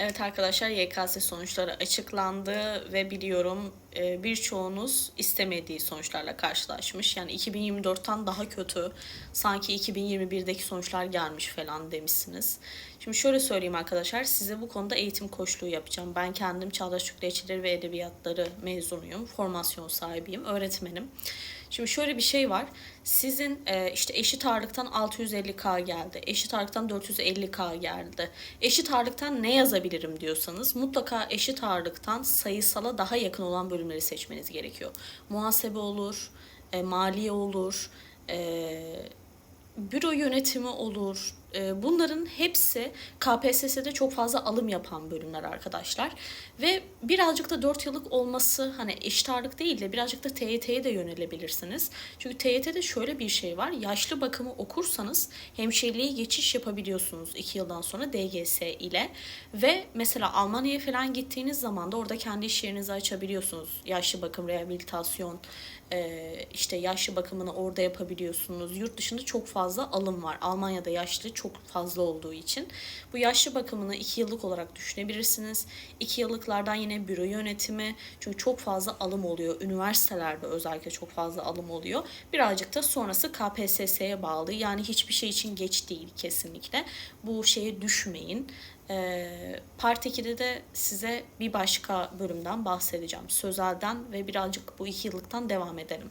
Evet arkadaşlar YKS sonuçları açıklandı ve biliyorum birçoğunuz istemediği sonuçlarla karşılaşmış. Yani 2024'ten daha kötü sanki 2021'deki sonuçlar gelmiş falan demişsiniz. Şimdi şöyle söyleyeyim arkadaşlar size bu konuda eğitim koçluğu yapacağım. Ben kendim Çağdaş Türk Lehçeleri ve Edebiyatları mezunuyum. Formasyon sahibiyim, öğretmenim. Şimdi şöyle bir şey var. Sizin e, işte eşit ağırlıktan 650K geldi. Eşit ağırlıktan 450K geldi. Eşit ağırlıktan ne yazabilirim diyorsanız mutlaka eşit ağırlıktan sayısala daha yakın olan bölümleri seçmeniz gerekiyor. Muhasebe olur, e, maliye olur, e, büro yönetimi olur. E, Bunların hepsi KPSS'de çok fazla alım yapan bölümler arkadaşlar. Ve birazcık da 4 yıllık olması hani eşit değil de birazcık da TYT'ye de yönelebilirsiniz. Çünkü TYT'de şöyle bir şey var. Yaşlı bakımı okursanız hemşireliğe geçiş yapabiliyorsunuz 2 yıldan sonra DGS ile. Ve mesela Almanya'ya falan gittiğiniz zaman da orada kendi iş yerinizi açabiliyorsunuz. Yaşlı bakım, rehabilitasyon, e, işte yaşlı bakımını orada yapabiliyorsunuz. Yurt dışında çok fazla alım var. Almanya'da yaşlı çok fazla olduğu için. Bu yaşlı bakımını 2 yıllık olarak düşünebilirsiniz. 2 yıllıklardan yine büro yönetimi. Çünkü çok fazla alım oluyor. Üniversitelerde özellikle çok fazla alım oluyor. Birazcık da sonrası KPSS'ye bağlı. Yani hiçbir şey için geç değil kesinlikle. Bu şeye düşmeyin. Ee, Part 2'de de size bir başka bölümden bahsedeceğim. Sözelden ve birazcık bu iki yıllıktan devam edelim.